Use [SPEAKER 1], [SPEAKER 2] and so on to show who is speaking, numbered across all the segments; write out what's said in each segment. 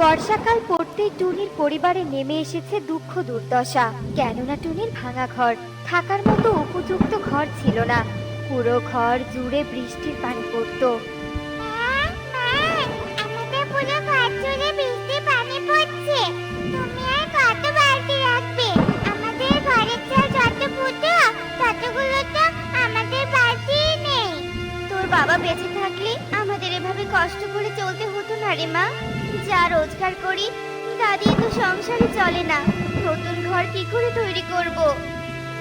[SPEAKER 1] বর্ষাকাল পড়তেই টুনির পরিবারে নেমে এসেছে দুঃখ দুর্দশা। কেননা টুনির ভাঙা ঘর থাকার মতো উপযুক্ত ঘর ছিল না। পুরো ঘর জুড়ে বৃষ্টির পানি পড়তো। বাবা বেঁচে থাকলে আমাদের এভাবে কষ্ট করে চলতে হতো না রে মা। যা রোজগার করি তা দিয়ে তো সংসারে চলে না। নতুন ঘর কি করে তৈরি করব?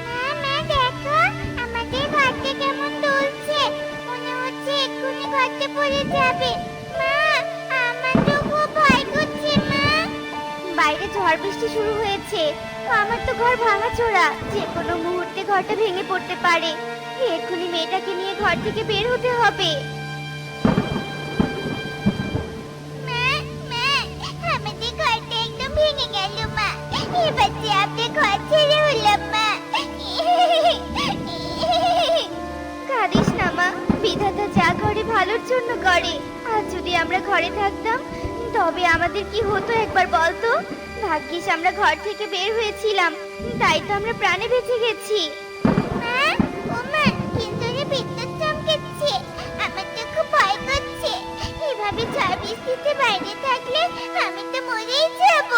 [SPEAKER 2] মা মা দেখো আমাদের ঘরটা কেমন দুলছে। মনে হচ্ছে এক্ষুনি ঘরটা পড়ে যাবে। মা আমার তো খুব ভয় করছে মা।
[SPEAKER 1] বাইরে ঝড় বৃষ্টি শুরু হয়েছে। আমার তো ঘর ভাঙাচোরা। যে কোনো মুহূর্তে ঘরটা ভেঙে পড়তে পারে। এক্ষুনি মেয়েটাকে নিয়ে ঘর থেকে বের হতে হবে।
[SPEAKER 2] এবার যে আপনি ঘর ছেড়ে হলাম মা।
[SPEAKER 1] কাঁদিস না, মা। বিধাতা যা করে ভালোর জন্য করে। আর যদি আমরা ঘরে থাকতাম, তবে আমাদের কি হতো একবার বলতো ভাগ্যিস আমরা ঘর থেকে বের হয়েছিলাম, তাই তো আমরা প্রাণে বেঁচে গেছি।
[SPEAKER 2] মা, ও মা কিন্তু রে বিদ্যুৎ চমকেছে। আমার তো খুব ভয় করছে। এভাবে ঝড় বৃষ্টিতে বাইরে থাকলে আমি তো মরেই যাব।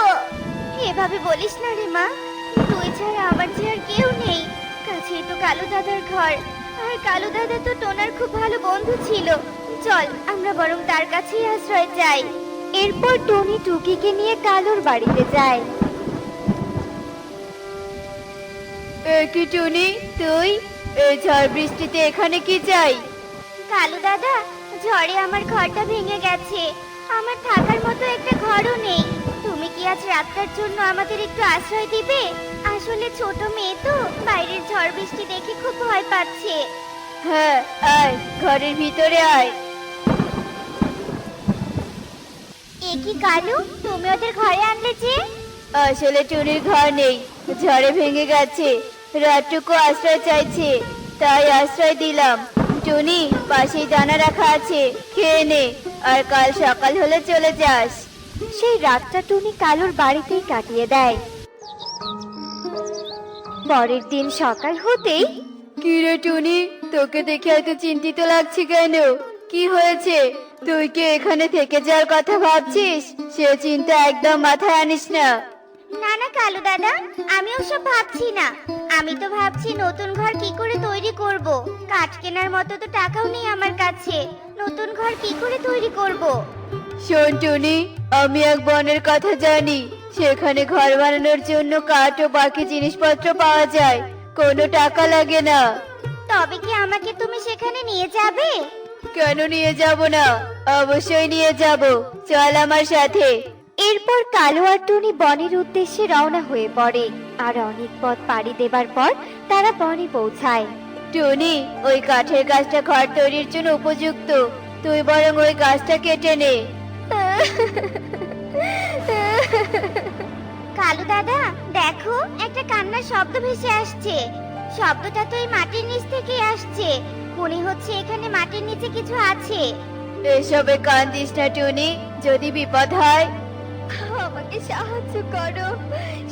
[SPEAKER 1] এভাবে বলিস না রে মা। তুই ছাড়া আমার যে আর কেউ নেই। কাছেই তো কালু দাদার ঘর। আর কালু দাদা তো টোনার খুব ভালো বন্ধু ছিল। চল আমরা বরং তার কাছেই আশ্রয় চাই এরপর টনি টুকিকে নিয়ে কালুর বাড়িতে যায়। কি টুনি? তুই? এই ঝড় বৃষ্টিতে এখানে কি চাই? কালু দাদা ঝড়ে আমার ঘরটা ভেঙে গেছে। আমার থাকার মতো একটা ঘরও নেই। তুমি কি আজ রাতটার জন্য আমাদের একটু আশ্রয় দিবে? আসলে ছোট মেয়ে তো বাইরের ঝড় বৃষ্টি দেখে খুব ভয় পাচ্ছে। হ্যাঁ আয় ঘরের ভিতরে আয়।
[SPEAKER 2] এ কি কালু তুমি ওদের ঘরে আনলে যে?
[SPEAKER 1] আসলে টুনির ঘর নেই ঝড়ে ভেঙে গেছে রাতটুকু আশ্রয় চাইছে তাই আশ্রয় দিলাম। টুনি পাশেই দানা রাখা আছে খেয়ে নে আর কাল সকাল হলে চলে যাস। সেই রাতটা টুনি কালুর বাড়িতেই কাটিয়ে দেয়। পরের দিন সকাল হতেই কি রে টুনি তোকে দেখে এত চিন্তিত লাগছে কেন? কি হয়েছে? তুই কি এখানে থেকে যাওয়ার কথা ভাবছিস? সে চিন্তা একদম মাথায় আনিস না।
[SPEAKER 2] না না কালু দাদা আমি ওসব ভাবছি না। আমি তো ভাবছি নতুন ঘর কি করে তৈরি করব। কাঠ কেনার মতো তো টাকাও নেই আমার কাছে। নতুন ঘর কি করে তৈরি করব?
[SPEAKER 1] শোন টুনি আমি এক বনের কথা জানি। সেখানে ঘর বানানোর জন্য কাঠ ও বাকি জিনিসপত্র পাওয়া যায়। কোনো টাকা লাগে না।
[SPEAKER 2] তবে কি আমাকে তুমি সেখানে নিয়ে যাবে?
[SPEAKER 1] কেন নিয়ে যাব না? অবশ্যই নিয়ে যাব। চল আমার সাথে। এরপর কালো আর টুনি বনের উদ্দেশ্যে রওনা হয়ে পড়ে। আর অনেক পথ পাড়ি দেবার পর তারা বনে পৌঁছায়। টুনি ওই কাঠের গাছটা ঘর তৈরির জন্য উপযুক্ত। তুই বরং ওই গাছটা কেটে নে।
[SPEAKER 2] কালু দাদা দেখো একটা কান্নার শব্দ ভেসে আসছে। শব্দটা তো এই মাটির নিচ থেকে আসছে। মনে হচ্ছে এখানে মাটির নিচে কিছু আছে।
[SPEAKER 1] এসবে কান্দিস না টুনি। যদি বিপদ হয়। আমাকে সাহায্য করো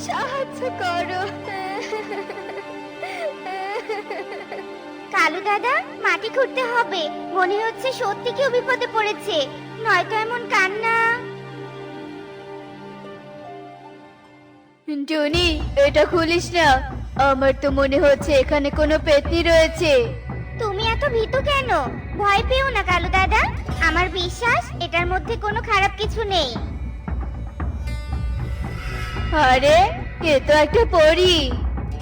[SPEAKER 1] সাহায্য করো।
[SPEAKER 2] কালু দাদা মাটি খুঁড়তে হবে। মনে হচ্ছে সত্যি কেউ বিপদে পড়েছে। নয়তো এমন কান্না।
[SPEAKER 1] টুনি এটা খুলিস না। আমার তো মনে হচ্ছে এখানে কোনো পেতনি রয়েছে।
[SPEAKER 2] তুমি এত ভীত কেন? ভয় পেও না কালু দাদা। আমার বিশ্বাস এটার মধ্যে কোনো খারাপ কিছু নেই।
[SPEAKER 1] আরে এ তো একটা পরী।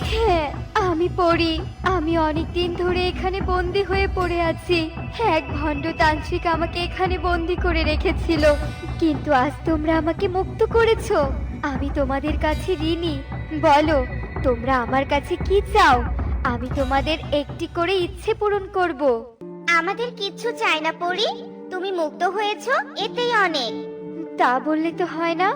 [SPEAKER 1] হ্যাঁ আমি পড়ি। আমি অনেক দিন ধরে এখানে বন্দি হয়ে পড়ে আছি। এক ভণ্ড তান্ত্রিক আমাকে এখানে বন্দি করে রেখেছিল। কিন্তু আজ তোমরা আমাকে মুক্ত করেছ। আমি তোমাদের কাছে ঋণী। বলো তোমরা আমার কাছে কি চাও? আমি তোমাদের একটি করে ইচ্ছে পূরণ করব।
[SPEAKER 2] আমাদের কিচ্ছু চাই না পড়ি তুমি মুক্ত হয়েছো এতেই অনেক।
[SPEAKER 1] তা বললে তো হয় না।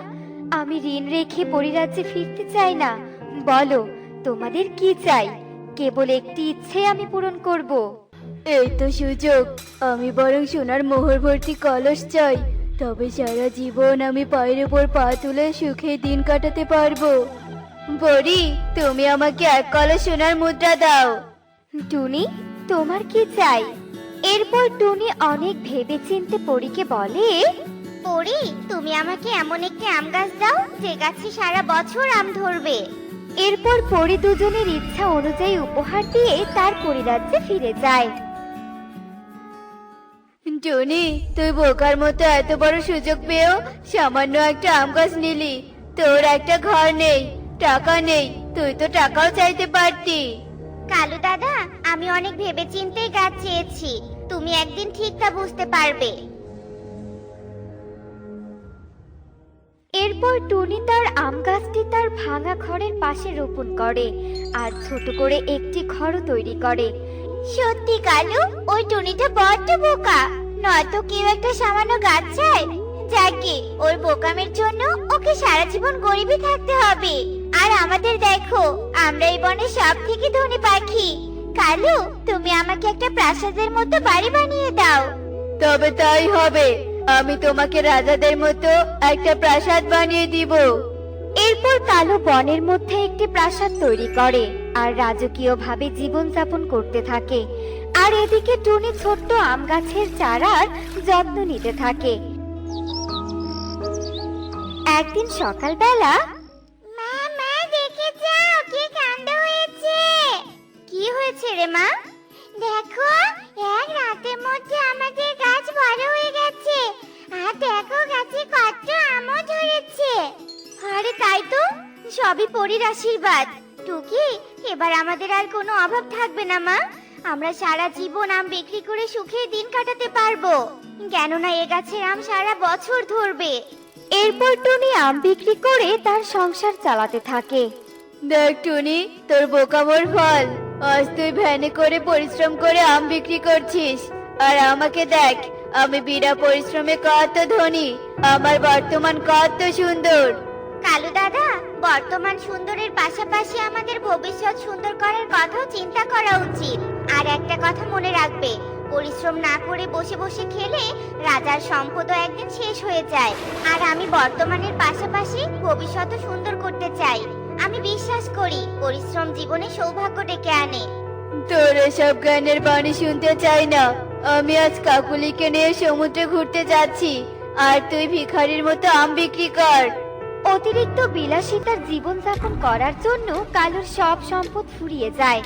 [SPEAKER 1] আমি ঋণ রেখে পরিরাজ্যে ফিরতে চাই না। বলো তোমাদের কি চাই? কেবল একটি ইচ্ছে আমি পূরণ করব। এই তো সুযোগ। আমি বরং সোনার মোহর ভর্তি কলস চাই। তবে সারা জীবন আমি পায়ের উপর পা তুলে সুখে দিন কাটাতে পারব। বড়ি তুমি আমাকে এক কলে সোনার মুদ্রা দাও। টুনি তোমার কি চাই? এরপর টুনি অনেক ভেবেচিন্তে পরীকে বলে
[SPEAKER 2] পরি তুমি আমাকে এমন একটি আম গাছ দাও যে গাছে সারা বছর আম ধরবে।
[SPEAKER 1] এরপর পরি দুজনের ইচ্ছা অনুযায়ী উপহার দিয়ে তার পরিরাজ্যে ফিরে যায়। টনি তুই বোকার মতো এত বড় সুযোগ পেয়েও সামান্য একটা আম গাছ নিলি। তোর একটা ঘর নেই টাকা নেই তুই তো টাকাও চাইতে পারতি।
[SPEAKER 2] কালু দাদা আমি অনেক ভেবেচিন্তেই গাছ চেয়েছি। তুমি একদিন ঠিক তা বুঝতে পারবে।
[SPEAKER 1] এরপর টুনি তার আম গাছটি তার ভাঙা ঘরের পাশে রোপণ করে আর ছোট করে একটি ঘরও তৈরি করে।
[SPEAKER 2] সত্যি কালু ওই টুনিটা বড্ড বোকা। নয়তো কেউ একটা সামান্য গাছ চায়? যাকে ওর বোকামের জন্য ওকে সারা জীবন গরিবই থাকতে হবে। আর আমাদের দেখো আমরা এই বনে সব থেকে ধনী পাখি। কালু তুমি আমাকে একটা প্রাসাদের মতো বাড়ি বানিয়ে দাও।
[SPEAKER 1] তবে তাই হবে। আমি তোমাকে রাজাদের মতো একটা প্রাসাদ বানিয়ে দিব। এরপর কালো বনের মধ্যে একটি প্রাসাদ তৈরি করে আর রাজকীয় ভাবে জীবন যাপন করতে থাকে। আর এদিকে টুনি ছোট্ট আম গাছের চারার যত্ন নিতে থাকে। একদিন সকালবেলা
[SPEAKER 2] মা মা দেখে যাও কি কাণ্ড হয়েছে। কি হয়েছে রে মা? দেখো এক রাতের মধ্যে আমাদের গাছ বড় হয়ে গেছে আর দেখো গাছে কত আমও ধরেছে আরে তাই তো সবই পরির আশীর্বাদ। টুকি এবার আমাদের আর কোনো অভাব থাকবে না মা। আমরা সারা জীবন আম বিক্রি করে সুখে দিন কাটাতে পারব। কেননা এ গাছের আম সারা বছর ধরবে।
[SPEAKER 1] এরপর টুনি আম বিক্রি করে তার সংসার চালাতে থাকে। দেখ টুনি তোর বোকামোর ফল। আজ তুই ভ্যানে করে পরিশ্রম করে আম বিক্রি করছিস। আর আমাকে দেখ আমি বিনা পরিশ্রমে কত ধনী আমার বর্তমান কত সুন্দর।
[SPEAKER 2] কালু দাদা বর্তমান সুন্দরের পাশাপাশি আমাদের ভবিষ্যৎ সুন্দর করার কথাও চিন্তা করা উচিত। আর একটা কথা মনে রাখবে পরিশ্রম না করে বসে বসে খেলে রাজার সম্পদও একদিন শেষ হয়ে যায়। আর আমি বর্তমানের পাশাপাশি ভবিষ্যৎও সুন্দর করতে চাই। আমি বিশ্বাস করি পরিশ্রম জীবনে সৌভাগ্য ডেকে আনে।
[SPEAKER 1] তোর সব গানের বাণী শুনতে চাই না। আমি আজ কাকুলিকে নিয়ে সমুদ্রে ঘুরতে যাচ্ছি আর তুই ভিখারির মতো আম বিক্রি কর। অতিরিক্ত বিলাসিতার জীবন যাপন করার জন্য কালুর সব সম্পদ ফুরিয়ে যায়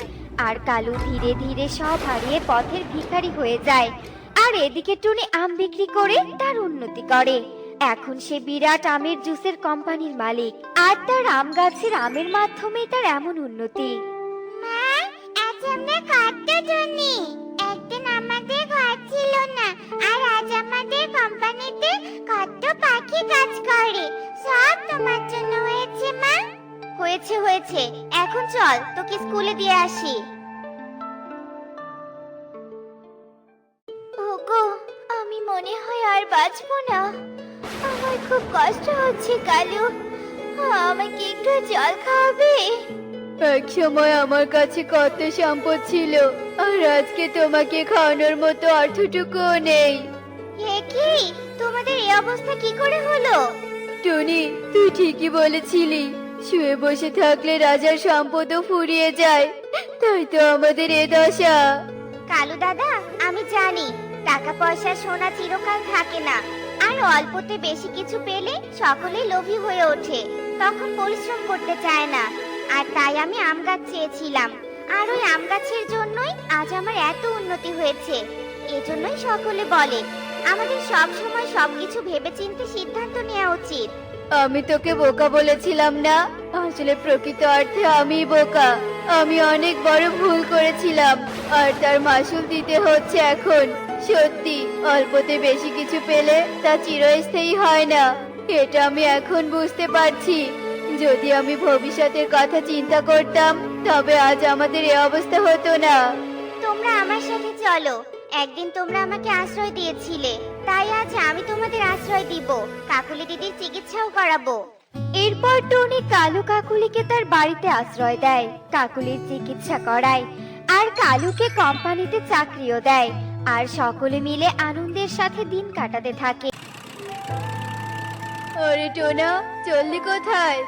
[SPEAKER 1] আর কালু ধীরে ধীরে সব হারিয়ে পথের ভিখারি হয়ে যায় আর এদিকে টুনি আম বিক্রি করে তার উন্নতি করে। এখন সে বিরাট আমের জুসের কোম্পানির মালিক আর তার আম গাছের আমের মাধ্যমে তার এমন উন্নতি।
[SPEAKER 2] মা আজ আমরা ধনী আমাদের কোম্পানিতে কত পাখি কাজ করে। সব তোমার জন্য হয়েছে, মা। হয়েছে হয়েছে। এখন চল, তোকে স্কুলে দিয়ে আসি। ওগো, আমি মনে হয় আর বাঁচবো না। আমার খুব কষ্ট হচ্ছে, কালু। আমাকে একটু জল খাওয়াবে?
[SPEAKER 1] এক সময় আমার কাছে কত সম্পদ ছিল, আর আজকে তোমাকে খাওয়ানোর মতো অর্থটুকুও নেই।
[SPEAKER 2] এ কি? তোমাদের এই অবস্থা কি করে হলো?
[SPEAKER 1] টনি তুই ঠিকই বলেছিলি। শুয়ে বসে থাকলে রাজার সম্পদও ফুরিয়ে যায়। তাই তো আমাদের এ দশা।
[SPEAKER 2] কালু দাদা আমি জানি টাকা পয়সা সোনা চিরকাল থাকে না। আর অল্পতে বেশি কিছু পেলে সকলে লোভী হয়ে ওঠে। তখন পরিশ্রম করতে চায় না। আর তাই আমি আম গাছ চেয়েছিলাম। আর ওই আম গাছের জন্যই আজ আমার এত উন্নতি হয়েছে। এজন্যই সকলে বলে আমাদের সব সময় সবকিছু ভেবেচিন্তে সিদ্ধান্ত নেওয়া উচিত।
[SPEAKER 1] আমি তোকে বোকা বলেছিলাম না? আসলে প্রকৃত অর্থে আমি বোকা। আমি অনেক বড় ভুল করেছিলাম আর তার মাসুল দিতে হচ্ছে এখন। সত্যি অল্পতে বেশি কিছু পেলে তা চিরস্থায়ী হয় না। এটা আমি এখন বুঝতে পারছি। যদি আমি ভবিষ্যতের কথা চিন্তা করতাম তবে আজ আমাদের এ অবস্থা হতো না।
[SPEAKER 2] তোমরা আমার সাথে চলো। একদিন তোমরা আমাকে আশ্রয় দিয়েছিলে, তাই আজ আমি তোমাদের আশ্রয় দিব। কাকুলি দিদির চিকিৎসাও করাবো।
[SPEAKER 1] এরপর টনি কালু কাকুলিকে তার বাড়িতে আশ্রয় দেয়, কাকুলির চিকিৎসা করায়, আর কালুকে কোম্পানিতে চাকরিও দেয়, আর সকলে মিলে আনন্দের সাথে দিন কাটাতে থাকে।
[SPEAKER 3] ওরে টোনা, চললি কোথায়?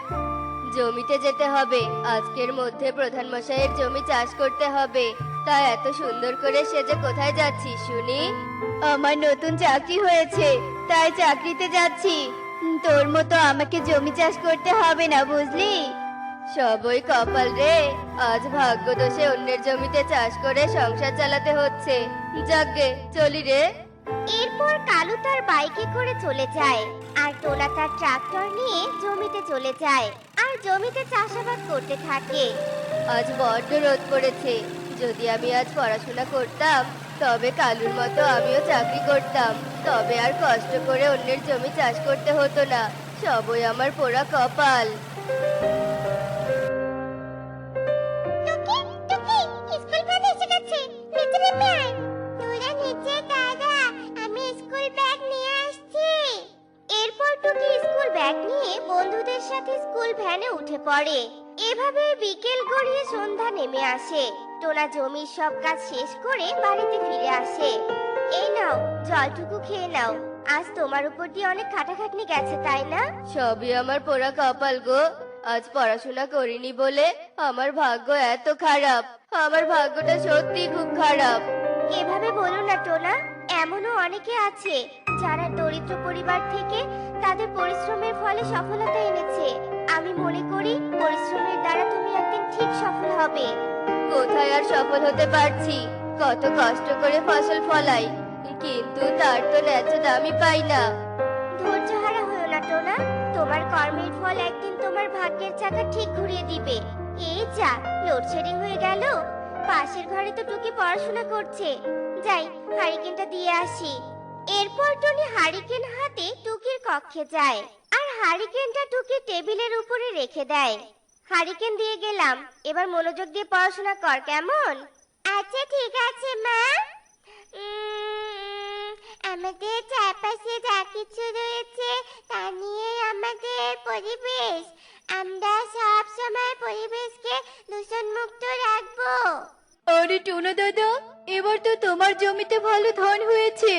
[SPEAKER 3] জমিতে যেতে হবে, আজকের মধ্যে প্রধান মশাইয়ের জমি চাষ করতে হবে। তাই এত সুন্দর করে সেজে কোথায় যাচ্ছি শুনি? আমার নতুন চাকরি হয়েছে তাই চাকরিতে যাচ্ছি। তোর মতো আমাকে জমি চাষ করতে হবে না বুঝলি? সবই কপাল রে আজ ভাগ্য দোষে অন্যের জমিতে চাষ করে সংসার চালাতে হচ্ছে। যাকগে চলি রে।
[SPEAKER 2] এরপর কালু তার বাইকে করে চলে যায় আর টোনা তার ট্রাক্টর নিয়ে জমিতে চলে যায় আর জমিতে চাষাবাদ করতে থাকে।
[SPEAKER 3] আজ বড্ড রোদ পড়েছে যদি আমি আজ পড়াশোনা করতাম, তবে কালুর মতো আমিও চাকরি করতাম। তবে আর কষ্ট করে অন্যের জমি চাষ করতে হতো না। সবই আমার পোড়া কপাল।
[SPEAKER 2] সাথে স্কুল ভ্যানে উঠে পড়ে। এভাবে বিকেল গড়িয়ে সন্ধ্যা নেমে আসে। টোনা জমির সব কাজ শেষ করে বাড়িতে ফিরে আসে। এই নাও জলটুকু খেয়ে নাও। আজ তোমার উপর দিয়ে অনেক খাটাখাটনি গেছে তাই না?
[SPEAKER 3] সবই আমার পোড়া কপাল গো। আজ পড়াশোনা করিনি বলে আমার ভাগ্য এত খারাপ। আমার ভাগ্যটা সত্যি খুব খারাপ।
[SPEAKER 2] এভাবে বলো না টোনা। এমনও অনেকে আছে যারা দরিদ্র পরিবার থেকে তাদের পরিশ্রমের ফলে সফলতা এনেছে। আমি মনে করি পরিশ্রমের দ্বারা তুমি একদিন ঠিক সফল হবে।
[SPEAKER 3] কোথায় আর সফল হতে পারছি? কত কষ্ট করে ফসল ফলাই, কিন্তু তার তো ন্যায্য দামই পাই না।
[SPEAKER 2] ধৈর্য হারা হয়েও না, টোনা। তোমার কর্মের ফল একদিন তোমার ভাগ্যের চাকা ঠিক ঘুরিয়ে দিবে। এই যা, লোডশেডিং হয়ে গেল। পাশের ঘরে তো টুকি পড়াশোনা করছে। যাই, হারিকেনটা দিয়ে আসি। এরপর টুনি হারিকেন হাতে টুকির কক্ষে যায়। আর হারিকেনটা টুকি টেবিলের উপরে রেখে দেয়। হারিকেন দিয়ে গেলাম। এবার মনোযোগ দিয়ে পড়াশোনা কর কেমন? আচ্ছা ঠিক আছে মা। আমাদের চারপাশে যা কিছু রয়েছে তা নিয়ে আমাদের পরিবেশ। আমরা সব সময় পরিবেশকে দূষণ মুক্ত রাখব।
[SPEAKER 3] আরে টোনা দাদা এবার তো তোমার জমিতে ভালো ধান হয়েছে।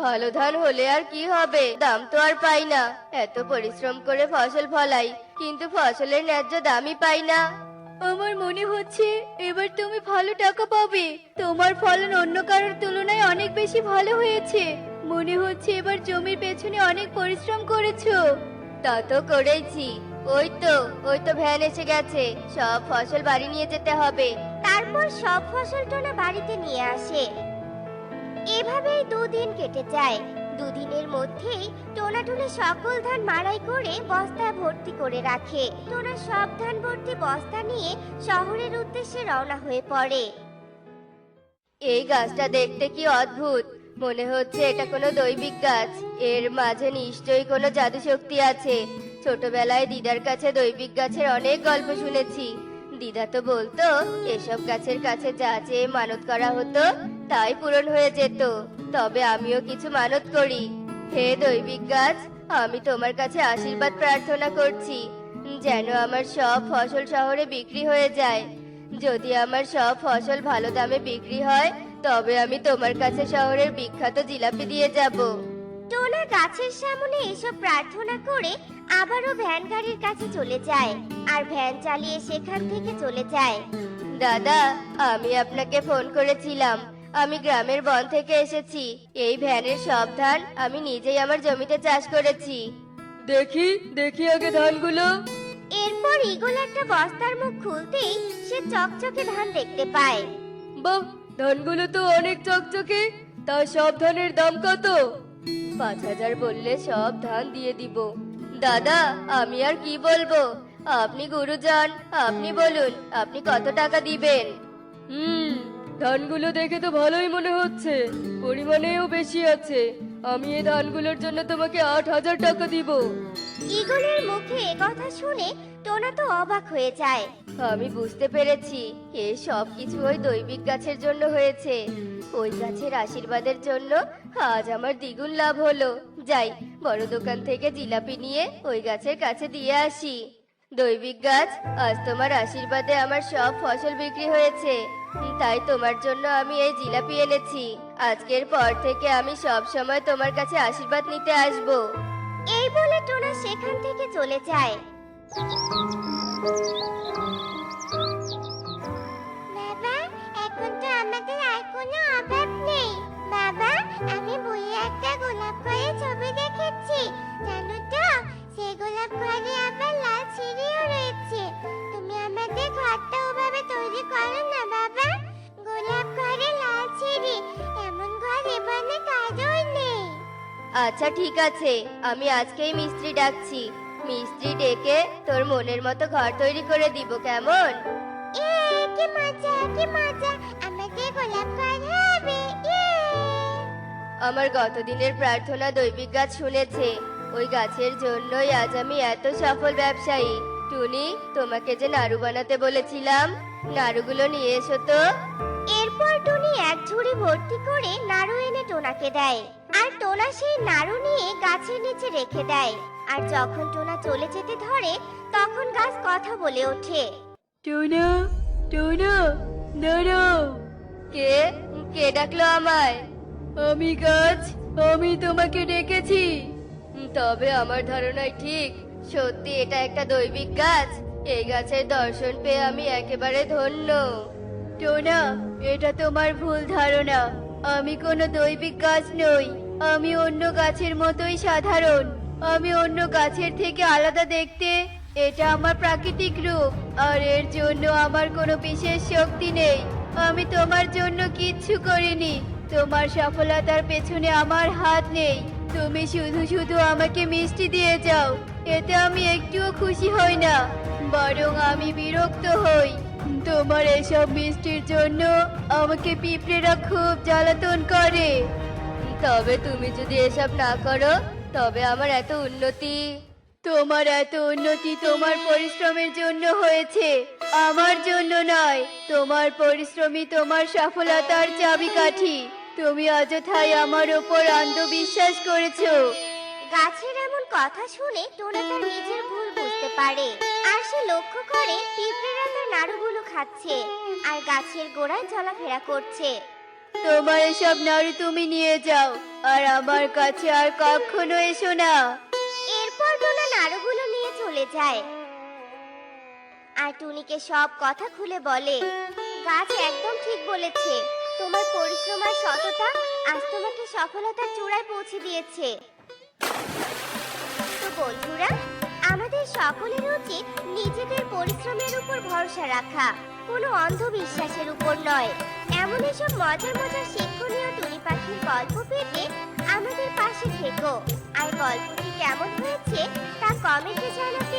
[SPEAKER 3] ভালো ধান হলে আর কি হবে? দাম তো আর পাই না। এত পরিশ্রম করে ফসল ফলাই কিন্তু ফসলের ন্যায্য দামই পাই না। আমার মনে হচ্ছে এবার তুমি ভালো টাকা পাবে। তোমার ফলন অন্য কারোর তুলনায় অনেক বেশি ভালো হয়েছে। মনে হচ্ছে এবার জমির পেছনে অনেক পরিশ্রম করেছ। তা তো করেইছি ওই তো ওই তো ভ্যান এসে গেছে। সব ফসল বাড়ি নিয়ে যেতে হবে।
[SPEAKER 2] তারপর সব ফসল টোনা বাড়িতে নিয়ে আসে। এভাবেই দুদিন কেটে যায়। দুদিনের মধ্যেই টোনা টুনি সকল ধান মাড়াই করে বস্তায় ভর্তি করে রাখে। টোনা সব ধান ভর্তি বস্তা নিয়ে শহরের উদ্দেশ্যে রওনা হয়ে পড়ে।
[SPEAKER 3] এই গাছটা দেখতে কি অদ্ভুত! মনে হচ্ছে এটা কোনো দৈবিক গাছ। এর মাঝে নিশ্চয়ই কোনো জাদু শক্তি আছে। ছোটবেলায় দিদার কাছে দৈবিক গাছের অনেক গল্প শুনেছি। দিদা তো বলতো, এসব গাছের কাছে যা চেয়ে মানত করা হতো তাই পূরণ হয়ে যেত। তবে আমিও কিছু মানত করি। হে দৈবিক গাছ আমি তোমার কাছে আশীর্বাদ প্রার্থনা করছি যেন আমার সব ফসল শহরে বিক্রি হয়ে যায়। যদি আমার সব ফসল ভালো দামে বিক্রি হয় তবে আমি তোমার কাছে শহরের বিখ্যাত জিলাপি দিয়ে যাব।
[SPEAKER 2] টোনা গাছের সামনে এসব প্রার্থনা করে আবারও ভ্যান গাড়ির কাছে চলে যায় আর ভ্যান চালিয়ে সেখান থেকে চলে যায়।
[SPEAKER 3] দাদা আমি আপনাকে ফোন করেছিলাম। আমি গ্রামের বন থেকে এসেছি। এই ভ্যানের সব ধান আমি নিজেই আমার জমিতে চাষ করেছি। দেখি দেখি আগে ধানগুলো।
[SPEAKER 2] এরপর ইগল একটা বস্তার মুখ খুলতেই সে চকচকে ধান দেখতে পায়।
[SPEAKER 3] বাহ ধানগুলো তো অনেক চকচকে। তা সব ধানের দাম কত? পাঁচ হাজার বললে সব ধান দিয়ে দিব। দাদা আমি আর কি বলব? আপনি গুরুজন আপনি বলুন আপনি কত টাকা দিবেন? হুম ধানগুলো দেখে তো ভালোই মনে হচ্ছে। পরিমাণেও বেশি আছে। আমি এই ধানগুলোর জন্য তোমাকে আট হাজার টাকা দিব।
[SPEAKER 2] ইগলের মুখে এ কথা শুনে টোনা তো অবাক হয়ে যায়।
[SPEAKER 3] আমি বুঝতে পেরেছি এ সব কিছু ওই দৈবিক গাছের জন্য হয়েছে। ওই গাছের আশীর্বাদের জন্য আজ আমার দ্বিগুণ লাভ হলো। যাই বড় দোকান থেকে জিলাপি নিয়ে ওই গাছের কাছে দিয়ে আসি। দৈবিক গাছ আজ তোমার আশীর্বাদে আমার সব ফসল বিক্রি হয়েছে। তাই তোমার জন্য আমি এই জিলাপি এনেছি। আজকের পর থেকে আমি সব সময় তোমার কাছে আশীর্বাদ নিতে আসব।
[SPEAKER 2] এই বলে টোনা সেখান থেকে চলে যায়। বাবা, এখন তো আমাদের আর কোনো অভাব নেই। বাবা, আমি বইয়ে একটা গোলাপ ঘরের ছবি দেখেছি। জানো তো, সেই গোলাপ ঘরে আবার লাল সিঁড়িও রয়েছে। তুমি আমাদের ঘরটা ওভাবে তৈরি করো না, বাবা।
[SPEAKER 3] আচ্ছা ঠিক আছে। আমি আজকেই মিস্ত্রি ডাকছি। মিস্ত্রি ডেকে তোর মনের মতো ঘর তৈরি করে দিব কেমন?
[SPEAKER 2] এ কি মজা কি মজা। আমাদের গোলাপ ঘর হবে
[SPEAKER 3] আমার গতদিনের প্রার্থনা দৈবিক গাছ শুনেছে। ওই গাছের জন্যই আজ আমি এত সফল ব্যবসায়ী। টুনি তোমাকে যে নাড়ু বানাতে বলেছিলাম নাড়ুগুলো নিয়ে এসো তো।
[SPEAKER 2] এরপর টুনি এক ঝুড়ি ভর্তি করে নাড়ু এনে টোনাকে দেয়। টোনা সেই নাড়ু নিয়ে গাছের নিচে রেখে দেয়। আর যখন টোনা চলে যেতে ধরে তখন গাছ কথা বলে ওঠে।
[SPEAKER 3] টুনু টুনু নাড়ু। কে? কে ডাকলো আমায়? আমি গাছ আমি তোমাকে ডেকেছি। তবে আমার ধারণাই ঠিক। সত্যি এটা একটা দৈবিক গাছ। এই গাছের দর্শন পেয়ে আমি একেবারে ধন্য। টোনা এটা তোমার ভুল ধারণা। আমি কোনো দৈবিক গাছ নই। আমি অন্য গাছের মতোই সাধারণ। আমি অন্য গাছের থেকে আলাদা দেখতে, এটা আমার প্রাকৃতিক রূপ, আর এর জন্য আমার কোনো বিশেষ শক্তি নেই। আমি তোমার জন্য কিচ্ছু করিনি। তোমার সফলতার পেছনে আমার হাত নেই। তুমি শুধু শুধু আমাকে মিষ্টি দিয়ে যাও। এতে আমি একটুও খুশি হই না, বরং আমি বিরক্ত হই। তোমার এসব মিষ্টির জন্য আমাকে পিঁপড়েরা খুব জ্বালাতন করে। তবে তুমি যদি এসব না করো, তবে আমার এত উন্নতি। তোমার এত উন্নতি তোমার পরিশ্রমের জন্য হয়েছে। আমার জন্য নয়, তোমার পরিশ্রমই তোমার সফলতার চাবিকাঠি। তুমি অযথাই আমার ওপর অন্ধবিশ্বাস করেছ।
[SPEAKER 2] গাছের এমন কথা শুনে টোনা তার নিজের ভুল বুঝতে পারে। আর সে লক্ষ্য করে পিঁপড়েরা তার নাড়ুগুলো খাচ্ছে, আর গাছের গোড়ায় চলাফেরা করছে।
[SPEAKER 3] তোমার এসব নাড়ু তুমি নিয়ে যাও, আর আমার কাছে আর কখনো এসো না।
[SPEAKER 2] এরপর টোনা নাড়ুগুলো নিয়ে চলে যায়। আর টুনিকে সব কথা খুলে বলে, গাছ একদম ঠিক বলেছে। তোমার পরিশ্রম আর সততা আজ তোমাকে সফলতার চূড়ায় পৌঁছে দিয়েছে। তো বন্ধুরা আমাদের সকলের উচিত নিজেদের পরিশ্রমের উপর ভরসা রাখা। কোনো অন্ধবিশ্বাসের উপর নয়। এমন এসব মজার মজার শিক্ষণীয় টুনি পাখির গল্প পেতে আমাদের পাশে থেকো। আর গল্পটি কেমন হয়েছে তা কমেন্টে জানাতে